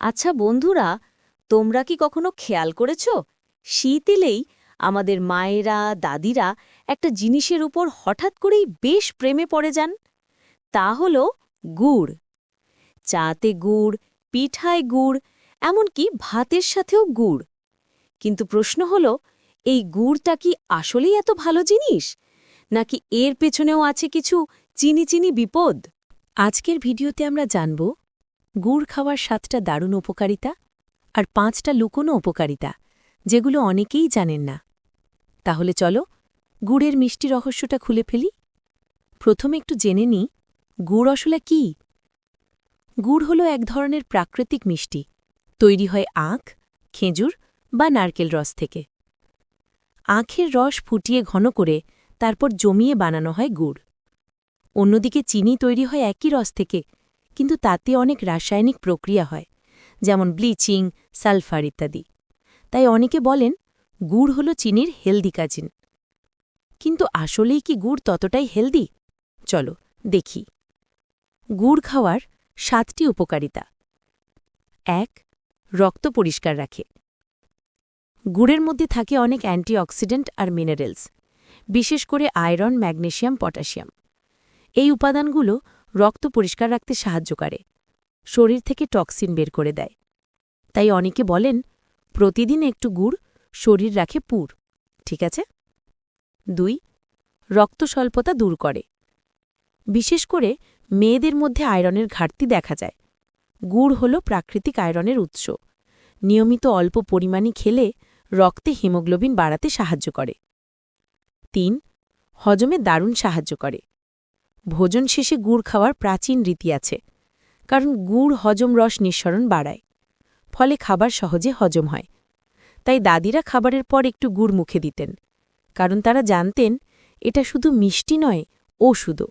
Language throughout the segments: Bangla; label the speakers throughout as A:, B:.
A: আচ্ছা বন্ধুরা, তোমরা কি কখনো খেয়াল করেছ? শীত এলেই আমাদের মায়েরা, দাদিরা একটা জিনিসের উপর হঠাৎ করেই বেশ প্রেমে পড়ে যান। তা হল গুড়। চাতে গুড়, পিঠায় গুড়, এমনকি ভাতের সাথেও গুড়। কিন্তু প্রশ্ন হল, এই গুড়টা কি আসলেই এত ভালো জিনিস? নাকি এর পেছনেও আছে কিছু চিনি চিনি বিপদ? আজকের ভিডিওতে আমরা জানব গুড় খাওয়ার সাতটা দারুণ উপকারিতা আর পাঁচটা লুকোনো উপকারিতা, যেগুলো অনেকেই জানেন না। তাহলে চলো গুড়ের মিষ্টি রহস্যটা খুলে ফেলি। প্রথমে একটু জেনে নিই, গুড় আসলে কি? গুড় হলো এক ধরনের প্রাকৃতিক মিষ্টি, তৈরি হয় আখ, খেজুর বা নারকেল রস থেকে। আখের রস ফুটিয়ে ঘন করে তারপর জমিয়ে বানানো হয় গুড়। অন্যদিকে চিনি তৈরি হয় একই রস থেকে কিন্তু তাতে অনেক রাসায়নিক প্রক্রিয়া হয়, যেমন ব্লিচিং, সালফার ইত্যাদি। তাই অনেকে বলেন, গুড় হল চিনির হেলদি কাজিন। কিন্তু আসলেই কি গুড় ততটাই হেলদি? চলো, দেখি। গুড় খাওয়ার সাতটি উপকারিতা। এক, রক্ত পরিষ্কার রাখে। গুড়ের মধ্যে থাকে অনেক অ্যান্টিঅক্সিডেন্ট আর মিনারেলস, বিশেষ করে আয়রন, ম্যাগনেশিয়াম, পটাশিয়াম। এই উপাদানগুলো রক্ত পরিষ্কার রাখতে সাহায্য করে। শরীর থেকে টক্সিন বের করে দেয়। তাই অনেকে বলেন, প্রতিদিন একটু গুড় শরীর রাখে পুর। ঠিক আছে? দুই, রক্ত স্বল্পতা দূর করে। বিশেষ করে মেয়েদের মধ্যে আয়রনের ঘাটতি দেখা যায়। গুড় হল প্রাকৃতিক আয়রনের উৎস। নিয়মিত অল্প পরিমাণই খেলে রক্তে হিমোগ্লোবিন বাড়াতে সাহায্য করে। তিন, হজমে দারুণ সাহায্য করে। ভোজন শেষে গুড় খাওয়ার প্রাচীন রীতি আছে, কারণ গুড় হজম রস নিঃসরণ বাড়ায়, ফলে খাবার সহজে হজম হয়। তাই দাদিরা খাবারের পর একটু গুড় মুখে দিতেন, কারণ তারা জানতেন এটা শুধু মিষ্টি নয় ওষুধও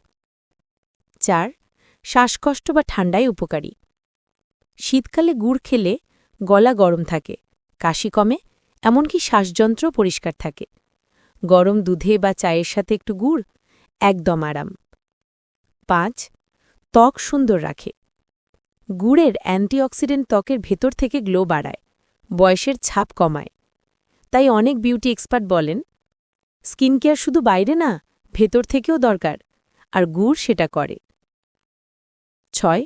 A: চার, শ্বাসকষ্ট বা ঠান্ডায় উপকারী। শীতকালে গুড় খেলে গলা গরম থাকে, কাশি কমে, এমনকি শ্বাসযন্ত্র পরিষ্কার থাকে। গরম দুধে বা চায়ের সাথে একটু গুড় একদম আরাম। পাঁচ, ত্বক সুন্দর রাখে। গুড়ের অ্যান্টিঅক্সিডেন্ট ত্বকের ভেতর থেকে গ্লো বাড়ায়, বয়সের ছাপ কমায়। তাই অনেক বিউটি এক্সপার্ট বলেন স্কিন কেয়ার শুধু বাইরে না, ভেতর থেকেও দরকার, আর গুড় সেটা করে। ছয়,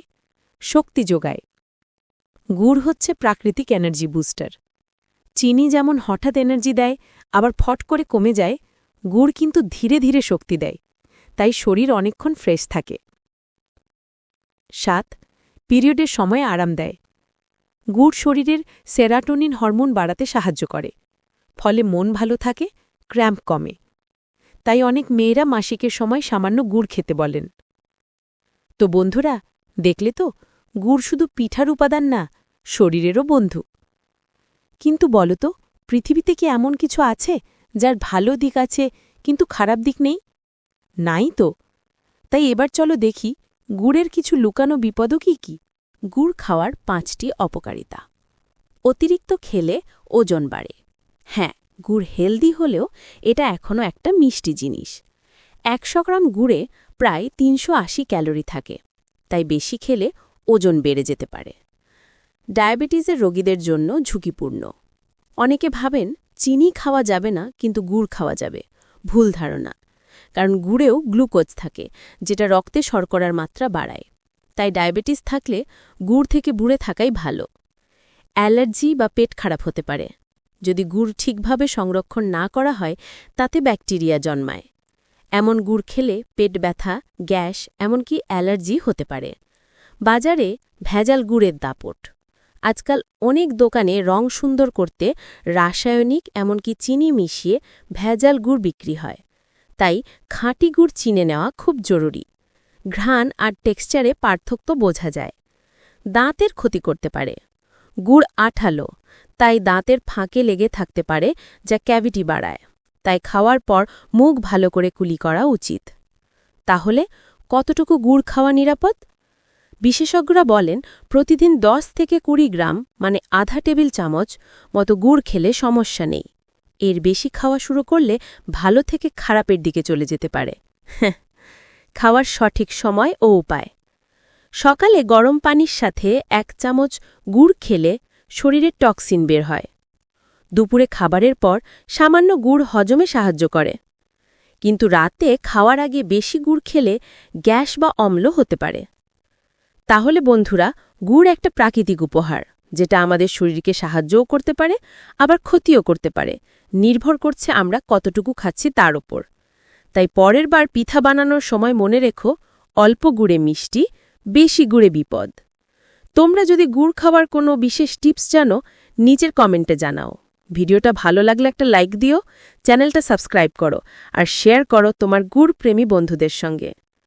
A: শক্তি যোগায়। গুড় হচ্ছে প্রাকৃতিক এনার্জি বুস্টার। চিনি যেমন হঠাৎ এনার্জি দেয়, আবার ফট করে কমে যায়, গুড় কিন্তু ধীরে ধীরে শক্তি দেয়। তাই শরীর অনেকক্ষণ ফ্রেশ থাকে। সাত, পিরিয়ডের সময় আরাম দেয়। গুড় শরীরের সেরাটোনিন হরমোন বাড়াতে সাহায্য করে, ফলে মন ভালো থাকে, ক্র্যাম্প কমে। তাই অনেক মেয়েরা মাসিকের সময় সামান্য গুড় খেতে বলেন। তো বন্ধুরা, দেখলে তো, গুড় শুধু পিঠার উপাদান না, শরীরেরও বন্ধু। কিন্তু বলতো পৃথিবীতে কি এমন কিছু আছে, যার ভালো দিক আছে, কিন্তু খারাপ দিক নেই? নাই তো? তাই এবার চলো দেখি, গুড়ের কিছু লুকানো বিপদও কি কি? গুড় খাওয়ার পাঁচটি অপকারিতা। অতিরিক্ত খেলে ওজন বাড়ে। হ্যাঁ গুড় হেলদি হলেও এটা এখনও একটা মিষ্টি জিনিস। একশো গ্রাম গুড়ে প্রায় তিনশো আশি ক্যালোরি থাকে, তাই বেশি খেলে ওজন বেড়ে যেতে পারে। ডায়াবেটিসের রোগীদের জন্য ঝুঁকিপূর্ণ। অনেকে ভাবেন, চিনি খাওয়া যাবে না, কিন্তু গুড় খাওয়া যাবে। ভুল ধারণা। কারণ গুড়েও গ্লুকোজ থাকে, যেটা রক্তে শর্করার মাত্রা বাড়ায়। তাই ডায়াবেটিস থাকলে গুড় থেকে বুড়ে থাকাই ভালো। অ্যালার্জি বা পেট খারাপ হতে পারে। যদি গুড় ঠিকভাবে সংরক্ষণ না করা হয়, তাতে ব্যাকটেরিয়া জন্মায়। এমন গুড় খেলে পেট ব্যথা, গ্যাস, এমনকি অ্যালার্জি হতে পারে। বাজারে ভেজাল গুড়ের দাপট। আজকাল অনেক দোকানে রং সুন্দর করতে রাসায়নিক, এমনকি চিনি মিশিয়ে ভেজাল গুড় বিক্রি হয়। তাই খাঁটি গুড় চিনে নেওয়া খুব জরুরি। ঘ্রাণ আর টেক্সচারে পার্থক্য বোঝা যায়। দাঁতের ক্ষতি করতে পারে। গুড় আঠালো, তাই দাঁতের ফাঁকে লেগে থাকতে পারে যা ক্যাভিটি বাড়ায়। তাই খাওয়ার পর মুখ ভালো করে কুলি করা উচিত। তাহলে কতটুকু গুড় খাওয়া নিরাপদ? বিশেষজ্ঞরা বলেন, প্রতিদিন ১০ থেকে কুড়ি গ্রাম মানে আধা টেবিল চামচ, মতো গুড় খেলে সমস্যা নেই। এর বেশি খাওয়া শুরু করলে ভালো থেকে খারাপের দিকে চলে যেতে পারে। খাওয়ার সঠিক সময় ও উপায়।
B: সকালে গরম পানির সাথে এক চামচ গুড় খেলে শরীরের টক্সিন বের হয়। দুপুরে খাবারের পর সামান্য গুড় হজমে সাহায্য করে। কিন্তু রাতে খাওয়ার আগে বেশি গুড় খেলে গ্যাস বা অম্ল হতে পারে। তাহলে বন্ধুরা, গুড় একটা প্রাকৃতিক উপহার। যেটা আমাদের শরীরকে সাহায্যও করতে পারে, আবার ক্ষতিও করতে পারে। নির্ভর করছে আমরা কতটুকু খাচ্ছি তার ওপর। তাই পরের বার পিঠা বানানোর সময় মনে রেখো, অল্প গুড়ে মিষ্টি, বেশি গুড়ে বিপদ। তোমরা যদি গুড় খাওয়ার কোনো বিশেষ টিপস জানো, নিচের কমেন্টে জানাও। ভিডিওটা ভালো লাগলে একটা লাইক দিও, চ্যানেলটা সাবস্ক্রাইব করো, আর শেয়ার করো তোমার গুড় প্রেমী বন্ধুদের সঙ্গে।